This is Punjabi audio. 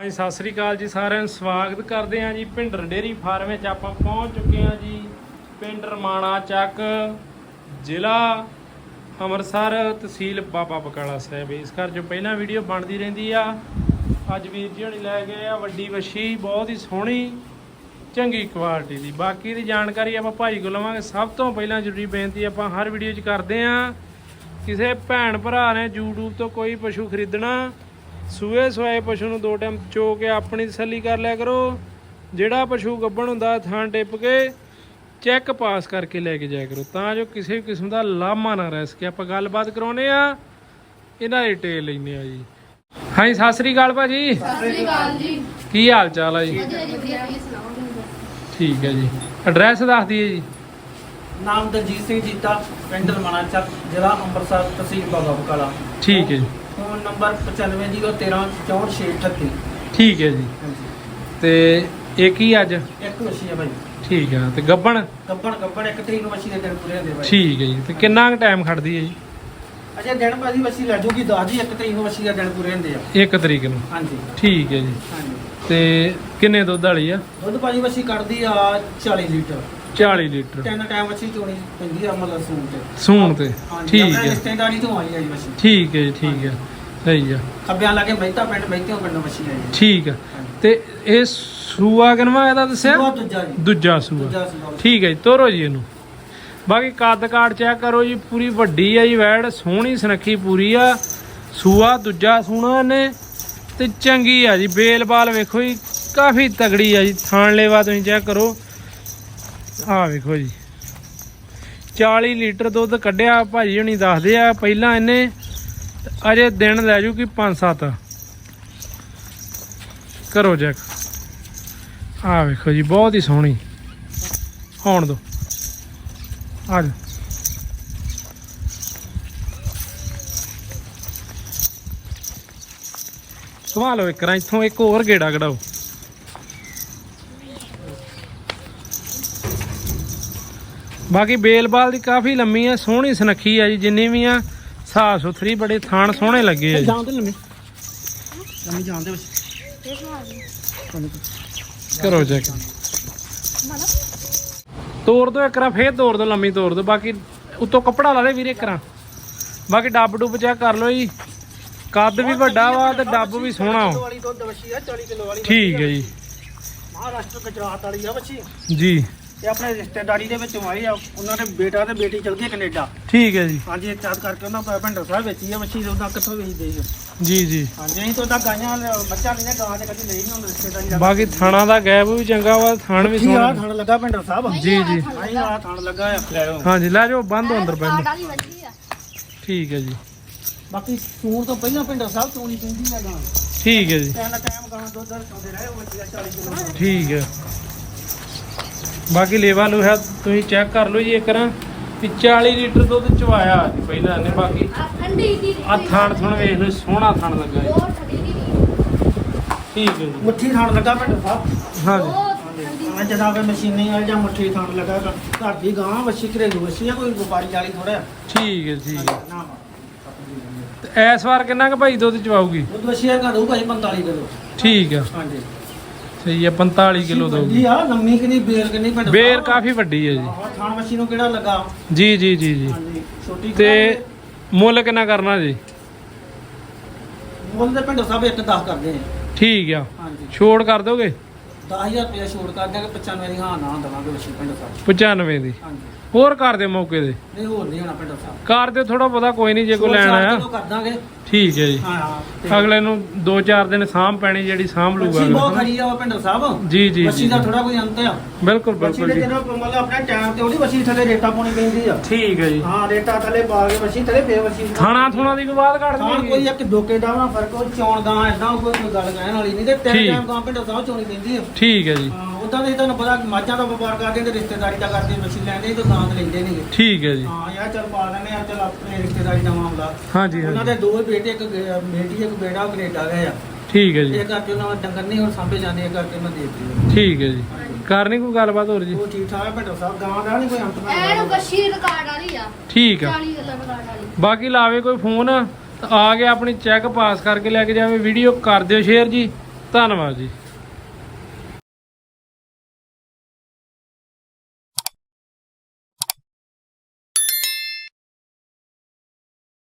ਹਾਂਜੀ, ਸਤਿ ਸ੍ਰੀ ਅਕਾਲ ਜੀ ਸਾਰਿਆਂ ਨੂੰ। ਸਵਾਗਤ ਕਰਦੇ ਹਾਂ ਜੀ ਭਿੰਡਰ ਡੇਰੀ ਫਾਰਮ ਵਿੱਚ। ਆਪਾਂ ਪਹੁੰਚ ਚੁੱਕੇ ਹਾਂ ਜੀ ਪਿੰਡ ਰਮਾਣਾ ਚੱਕ, ਜ਼ਿਲ੍ਹਾ ਅੰਮ੍ਰਿਤਸਰ, ਤਹਿਸੀਲ ਬਾਬਾ ਬਕਾਲਾ ਸਾਹਿਬ। ਇਸ ਘਰ ਜੋ ਪਹਿਲਾਂ ਵੀਡੀਓ ਬਣਦੀ ਰਹਿੰਦੀ ਆ। ਅੱਜ ਵੀਰ ਜੀ ਹੁਣੀ ਲੈ ਗਏ ਆ, ਵੱਡੀ ਵੱਛੀ, ਬਹੁਤ ਹੀ ਸੋਹਣੀ, ਚੰਗੀ ਕੁਆਲਿਟੀ ਦੀ। ਬਾਕੀ ਦੀ ਜਾਣਕਾਰੀ ਆਪਾਂ ਭਾਈ ਕੋਲ ਲਵਾਂਗੇ। ਸਭ ਤੋਂ ਪਹਿਲਾਂ ਜ਼ਰੂਰੀ ਬੇਨਤੀ ਆਪਾਂ ਹਰ ਵੀਡੀਓ 'ਚ ਕਰਦੇ ਹਾਂ, ਕਿਸੇ ਭੈਣ ਭਰਾ ਨੇ YouTube ਤੋਂ ਕੋਈ ਪਸ਼ੂ ਖਰੀਦਣਾ ਸੂਏ ਸਵਾਏ ਪਸ਼ੂ ਨੂੰ ਦੋ ਟਾਈਮ ਚੋ ਕੇ ਆਪਣੀ ਤਸੱਲੀ ਕਰ ਲਿਆ ਕਰੋ। ਜਿਹੜਾ ਪਸ਼ੂ ਗੱਭਣ ਹੁੰਦਾ ਥਾਂ ਟਿੱਪ ਕੇ ਚੈੱਕ ਪਾਸ ਕਰਕੇ ਲੈ ਕੇ ਜਾਇਆ ਕਰੋ। ਤਾਂ ਜੋ ਕਿਸੇ ਵੀ ਕਿਸਮ ਦਾ ਲਾਮਾ ਨਾ ਰਹਿ ਸਕੇ। ਆਪਾਂ ਗੱਲਬਾਤ ਕਰਾਉਨੇ ਆ ਇਹਨਾਂ ਦੀ ਡਿਟੇਲ ਲੈਨੇ ਆ ਜੀ। ਹਾਂਜੀ ਸਤਿ ਸ੍ਰੀ ਅਕਾਲ ਭਾਜੀ। ਸਤਿ ਸ੍ਰੀ ਅਕਾਲ ਜੀ। ਕੀ ਹਾਲ ਚਾਲ ਆ ਜੀ? ਠੀਕ ਹੈ ਜੀ। ਐਡਰੈਸ ਦੱਸ ਦਈਏ ਜੀ। ਨਾਮ ਦਲਜੀਤ ਸਿੰਘ ਜੀਤਾ ਪਿੰਡ ਰਮਾਣਾ ਚੱਕ ਜ਼ਿਲ੍ਹਾ ਅੰਮ੍ਰਿਤਸਰ ਤਹਿਸੀਲ ਬਾਬਾ ਬਕਾਲਾ। ਠੀਕ ਹੈ ਜੀ। ਫੋਨ ਨੰਬਰ 9501344638 ਠੀਕ ਹੈ ਜੀ। ਤੇ ਇਹ ਕੀ ਅੱਜ? ਇੱਕ ਵਸ਼ੀ ਹੈ ਭਾਈ। ਠੀਕ ਹੈ ਤੇ ਗੱਭਣ ਗੱਬੜ ਗੱਬੜ ਇੱਕ ਤਰੀਕ ਨੂੰ ਵਸ਼ੀ ਦੇ ਦਿਨ ਪੂਰੇ ਹੁੰਦੇ ਭਾਈ। ਠੀਕ ਹੈ ਜੀ ਤੇ ਕਿੰਨਾ ਟਾਈਮ ਖੜਦੀ ਹੈ ਜੀ? ਅਜੇ ਦਿਨ ਭਾਜੀ ਵਸ਼ੀ ਲੈ ਜੂਗੀ ਦਸ ਜੀ ਇੱਕ ਤਰੀਕ ਨੂੰ ਵਸ਼ੀ ਦੇ ਦਿਨ ਪੂਰੇ ਹੁੰਦੇ ਆ। ਇੱਕ ਤਰੀਕ ਨੂੰ? ਹਾਂਜੀ। ਠੀਕ ਹੈ ਜੀ। ਹਾਂਜੀ। ਤੇ ਕਿੰਨੇ ਦੁੱਧ ਵਾਲੀ ਆ? ਦੁੱਧ ਭਾਜੀ ਵਸ਼ੀ ਕੱਢਦੀ ਆ 40 ਲੀਟਰ। 40 ਲੀਟਰ। ਤਿੰਨ ਟਾਈਮ ਵਸ਼ੀ ਚੋਣੀ ਪੈਂਦੀ ਆ ਮਤਲਬ ਸੂਣ ਤੇ। ਸੂਣ ਤੇ। ਹਾਂਜੀ ਠੀਕ ਆਪਣੇ ਹੈ। ਰਿਸ਼ਤੇਦਾਰੀ ਤੋਂ ਆਈ ਆ ਜੀ ਠੀਕ ਹੈ ਜੀ ਠੀਕ ਹੈ। ਸਹੀ ਆ। ਖੱਬਿਆਂ ਲਾਗੇ ਮਹਿਤਾ ਪਿੰਡ ਮਹਿਤਿਓਂ ਪਿੰਡ ਵਸ਼ੀ ਆ ਜੀ ਠੀਕ ਆ। ਤੇ ਇਹ ਸੂਆ ਕਿਨਵਾ ਇਹਦਾ ਦੱਸਿਆ? ਉਹ ਦੂਜਾ ਜੀ। ਦੂਜਾ ਸੂਆ। ਦੂਜਾ ਸੂਆ ਠੀਕ ਹੈ ਜੀ ਤੋਰੋ ਜੀ ਇਹਨੂੰ। ਬਾਕੀ ਕੱਦ ਕਾਠ ਚੈੱਕ ਕਰੋ ਜੀ ਪੂਰੀ ਵੱਡੀ ਆ ਜੀ ਵੈੜ ਸੋਹਣੀ ਸੁਨੱਖੀ ਪੂਰੀ ਆ। ਸੂਆ ਦੂਜਾ ਸੂਣਾ ਇਹਨੇ ਤੇ ਚੰਗੀ ਆ ਜੀ ਬੇਲ ਬਾਲ ਵੇਖੋ ਜੀ ਕਾਫੀ ਤਗੜੀ ਆ ਜੀ ਥਾਣ ਲੇਵਾ ਤੁਸੀਂ ਚੈੱਕ ਕਰੋ। ਆਹ ਵੇਖੋ ਜੀ। 40 ਲੀਟਰ ਦੁੱਧ ਕੱਢਿਆ, ਭਾਜੀ ਹੁਣੀ ਦੱਸਦੇ ਆ, ਪਹਿਲਾਂ ਇਹਨੇ ਅਜੇ ਦਿਨ ਲੈ ਜੂ ਕਿ 5-7 ਕਰੋ ਚੈੱਕ ਆ ਵੇਖੋ ਜੀ, ਬਹੁਤ ਹੀ ਸੋਹਣੀ। ਆਉਣ ਦੋ। ਆ ਜਾ ਸਵਾ ਇੱਕ ਰਾਂ ਇੱਥੋਂ ਇੱਕ ਹੋਰ ਗੇੜਾ ਕਢਾਓ। ਬਾਕੀ ਬੇਲਬਾਲ ਦੀ ਕਾਫੀ ਲੰਮੀ ਆ ਸੋਹਣੀ ਸੁਨੱਖੀ ਆ ਜੀ ਜਿੰਨੀ ਵੀ ਆ ਸਾਫ਼ ਸੁਥਰੀ ਬੜੇ ਥਾਣ ਸੋਹਣੇ ਲੱਗੇ ਆ ਜੀ। ਲੰਮੇ। ਲੰਮੇ ਕਰੋ ਚੈੱਕ ਤੋੜ ਦੋ ਇੱਕ ਰਾਂ ਫੇਰ ਤੋੜ ਦੋ ਲੰਮੀ ਤੋੜ ਦੋ। ਬਾਕੀ ਉੱਤੋਂ ਕੱਪੜਾ ਲਾ ਦੇ ਵੀਰੇ ਇੱਕ ਰਾਂ ਬਾਕੀ ਡੱਬ ਡੁੱਬ ਚੈੱਕ ਕਰ ਲਓ ਜੀ। ਕੱਦ ਵੀ ਵੱਡਾ ਵਾ ਤੇ ਡੱਬ ਵੀ ਸੋਹਣਾ ਵਾ। ਵਾਲੀ ਦੁੱਧ ਵਸ਼ੀ ਆ 40 ਕਿਲੋ ਵਾਲੀ ਠੀਕ ਹੈ ਜੀ। ਮਹਾਰਾਸ਼ਟਰ ਗੁਜਰਾਤ ਵਾਲੀ ਆ ਵਸ਼ੀ ਜੀ। ਇਹ ਆਪਣੇ ਰਿਸ਼ਤੇਦਾਰੀ ਦੇ ਵਿੱਚ ਆਈ ਆ ਉਹਨਾਂ ਦੇ ਬੇਟਾ ਤੇ ਬੇਟੀ ਚਲ ਗਏ ਕੈਨੇਡਾ। ਠੀਕ ਹੈ ਜੀ। ਹਾਂਜੀ ਇਹ ਚਾਰ ਕਰਕੇ ਉਹਨਾਂ ਪ- ਭਿੰਡਰ ਸਾਹਿਬ ਵੇਚੀ ਆ ਵਸ਼ੀ ਉਹਦਾ ਕਿੱਥੋਂ ਵੇਚਦੇ ਜੀ ਜੀ ਜੀ। ਹਾਂਜੀ ਅਸੀਂ ਤਾਂ ਉਹਦਾ ਗਾਈਆਂ ਬੱਚਾ ਨਹੀਂ ਗਾਂ ਤੇ ਕਦੀ ਨਹੀਂ ਹੁੰਦਾ ਰਿਸ਼ਤੇਦਾਰੀ ਦਾ ਬਾਕੀ ਥਾਣਾ ਦਾ ਗੈਪ ਵੀ ਚੰਗਾ ਵਾ ਥਾਣ ਵੀ ਕੀ ਆ ਸੋਹਣਾ। ਥਣ ਲੱਗਾ ਭਿੰਡਰ ਸਾਹਿਬ। ਜੀ ਜੀ। ਆਈ ਆ ਥਣ ਲੱਗਾ ਆ। ਲੈ ਆਓ। ਹਾਂਜੀ ਲੈ ਜਾਓ ਬੰਦ ਹੋ ਅੰਦਰ ਬੰਦ ਠੀਕ ਹੈ ਜੀ। ਬਾਕੀ ਸੂਣ ਤੋਂ ਪਹਿਲਾਂ ਭਿੰਡਰ ਸਾਹਿਬ ਚੋਣੀ ਪੈਂਦੀ ਆ ਗਾਂ। ਠੀਕ ਹੈ ਜੀ। ਟਾਈਮ ਟਾਈਮ ਗਾਂ ਦੁੱਧ ਚੋਂਦੇ ਰਹੇ ਉਹ ਵਸ਼ੀ ਆ 40 ਕਿਲੋ। ਠੀਕ ਹੈ। ਬਾਕੀ ਲੇਵਾ ਲੂਹਾ ਤੁਸੀਂ ਚੈੱਕ ਕਰ ਲਓ ਜੀ ਇੱਕ ਰਾਂ ਵੀ 40 ਲੀਟਰ ਦੁੱਧ ਚਵਾਇਆ ਜੀ ਪਹਿਲਾਂ ਨੇ ਬਾਕੀ। ਆ ਠੰਡੀ ਦੀ ਆ ਥਾਣ ਥਣ ਵੇਖ ਲਓ ਸੋਹਣਾ ਥਣ ਲੱਗਾ ਜੀ। ਠੀਕ ਹੈ ਜੀ। ਮੁੱਠੀ ਥਣ ਲੱਗਾ ਭਿੰਡਰ ਸਾਹਿਬ। ਹਾਂਜੀ। ਉਹ ਠੰਡੀ ਹਾਂ ਜਦਾਂ ਕੋਈ ਮਸ਼ੀਨੀ ਆ ਜਾਂ ਮੁੱਠੀ ਥਣ ਲੱਗਾ ਘਰ ਦੀ ਗਾਂ ਵੱਛੀ ਘਰੇਲੂ ਵੱਛੀ ਆ ਕੋਈ ਵਪਾਰੀ ਵਾਲੀ ਥੋੜਾ ਠੀਕ ਹੈ ਠੀਕ ਹੈ ਨਾ ਤੇ ਇਸ ਵਾਰ ਕਿੰਨਾ ਕੁ ਭਾਈ ਦੁੱਧ ਚਵਾਊਗੀ? ਦੁੱਧ ਆ ਘਰੋਂ ਭਾਈ 45 ਕਿਲੋ। ਠੀਕ ਹੈ। ਹਾਂਜੀ। ਸਹੀ ਹੈ 45 ਕਿਲੋ ਦਊਗੀ। ਜੀ ਆ ਲੰਮੀ ਕਿੰਨੀ ਬੇਰ ਕਿੰਨੀ ਭਿੰਡਰ ਬੇਰ। ਕਾਫੀ ਵੱਡੀ ਹੈ ਜੀ। ਥਣ ਵੱਛੀ ਨੂੰ ਕਿਹੜਾ ਲੱਗਾ? ਜੀ ਜੀ ਜੀ ਜੀ। ਹਾਂਜੀ ਛੋਟੀ ਤੇ ਮੁੱਲ ਕਿੰਨਾ ਕਰਨਾ ਜੀ? ਮੁੱਲ ਦੇ ਭਿੰਡਰ ਸਾਹਿਬ ਇੱਕ 10 ਕਰਦੇ ਆ। ਠੀਕ ਆ। ਹਾਂਜੀ। ਛੋੜ ਕਰ ਦੋਗੇ? 10000 ਰੁਪਏ ਛੋੜ ਕਰ ਦਿਆਂਗੇ 95 ਦੀ ਹਾਂ ਨਾ ਦਵਾਂਗੇ ਵੱਛੀ ਭਿੰਡਰ ਸਾਹਿਬ। 95 ਦੀ। ਹਾਂਜੀ। ਹੋਰ ਕਰ ਦੇ ਮੌਕੇ ਦੇ ਨਹੀਂ ਹੋਰ ਨਹੀਂ ਹੋਣਾ ਭਿੰਡਰ ਸਾਹਿਬ। ਕਰ ਦੇ ਥੋੜਾ ਬਹੁਤਾ ਕੋਈ ਨਹੀਂ ਜੇ ਕੋਈ ਲੈਣ ਕਿਲੋ ਕਰ ਦਾਂਗੇ। ਠੀਕ ਹੈ ਜੀ। ਹਾਂ ਅਗਲੇ ਨੂੰ 2-4 ਦਿਨ ਸਾਂਭ ਪੈਣੀ ਜਿਹੜੀ ਸਾਂਭ ਲੂਗਾ ਵੱਛੀ ਬਹੁਤ ਖਰੀ ਆ ਭਿੰਡਰ ਸਾਹਿਬ। ਜੀ ਜੀ ਜੀ ਦਾ ਥੋੜਾ ਕੋਈ ਅੰਤ ਆ। ਬਿਲਕੁਲ ਬਿਲਕੁਲ ਦੇ ਜੀ। ਮਤਲਬ ਆਪਣੇ ਟਾਈਮ ਤੇ ਉਹਦੀ ਵੱਛੀ ਥੱਲੇ ਰੇਤਾ ਪਾਉਣੀ ਪੈਂਦੀ ਆ। ਠੀਕ ਹੈ ਜੀ। ਹਾਂ ਰੇਤਾ ਥੱਲੇ ਪਾ ਕੇ ਵੱਛੀ ਥੱਲੇ ਫੇਰ ਵੱਛੀ ਥਾਣਾ ਥੁਣਾ ਦੀ ਬਾਤ ਕੱਢ ਹਾਂ ਕੋਈ ਇੱਕ ਦੋਕੇ ਦਾ ਨਾ ਫ਼ਰਕ ਉਹ ਚੌਣ ਗਾਂ ਐਦਾਂ ਕੋਈ ਗੱਲ ਕਹਿਣ ਵਾਲੀ ਨਹੀਂ ਤੇ ਤਿੰਨ। ਟਾਈਮ ਗਾਂ ਪਿੰਡ ਸਾਹਿਬ ਚੋਣੀ ਪੈਂਦੀ ਆ। ਠੀਕ ਹੈ ਜੀ। ਹਾਂ। ਉਦਾਂ ਦੇ ਤੁਹਾਨੂੰ ਪਤਾ ਮਾਝਾਂ ਦਾ ਵਪਾਰ ਕਰਦੇ ਤੇ ਰਿਸ਼ਤੇਦਾਰੀ ਦਾ ਕਰਦੇ ਵੱਛੀ ਲੈਂਦੇ ਤੇ ਤੇ ਲੈਂਦੇ ਨਹੀਂ ਠੀਕ ਹੈ ਜੀ। ਹਾਂ ਯਾਰ ਚੱਲ ਪਾ ਲੈਣੇ ਆ ਚੱਲ ਆਪਣੇ ਰਿਸ਼ਤੇਦਾਰੀ ਦਾ ਮਾਮਲਾ। ਹਾਂਜੀ ਉਹਨਾਂ ਦੇ ਦੋ ਬੇਟੇ ਇੱਕ ਗੇ- ਬੇਟੀ ਇੱਕ ਬੇਟਾ ਉਹ ਕੈਨੇਡਾ ਗਏ ਆ। ਠੀਕ ਹੈ ਜੀ। ਇਹ ਕਰਕੇ ਉਹਨਾਂ ਦਾ ਡੰਗਰ ਨਹੀਂ ਹੁਣ ਸਾਂਭੇ ਜਾਂਦੇ ਇਹ ਕਰਕੇ ਮੈਂ ਦੇਖ ਲਈ ਠੀਕ ਹੈ ਜੀ। ਕਰਨੀ ਕੋਈ ਗੱਲਬਾਤ ਹੋਰ ਜੀ? ਉਹ ਠੀਕ ਠਾਕ ਹੈ ਭਿੰਡਰ ਸਾਹਿਬ ਗਾਂ ਦਾ ਨਹੀਂ ਕੋਈ ਅੰਤ ਐਨ ਮੈਂ ਬੱਸ਼ੀ ਰਿਕਾਰਡ ਵਾਲੀ ਆ। ਠੀਕ ਆ। 40 ਗੱਲਾਂ ਰਿਕਾਰਡ ਵਾਲੀ। ਬਾਕੀ ਲਾਵੇ ਕੋਈ ਫੋਨ ਤਾਂ ਆ ਕੇ ਆਪਣੀ ਚੈੱਕ ਪਾਸ ਕਰਕੇ ਲੈ ਕੇ ਜਾਵੇ ਵੀਡੀਓ ਕਰ ਦਿਓ ਸ਼ੇਅਰ ਜੀ। ਧੰਨਵਾਦ ਜੀ।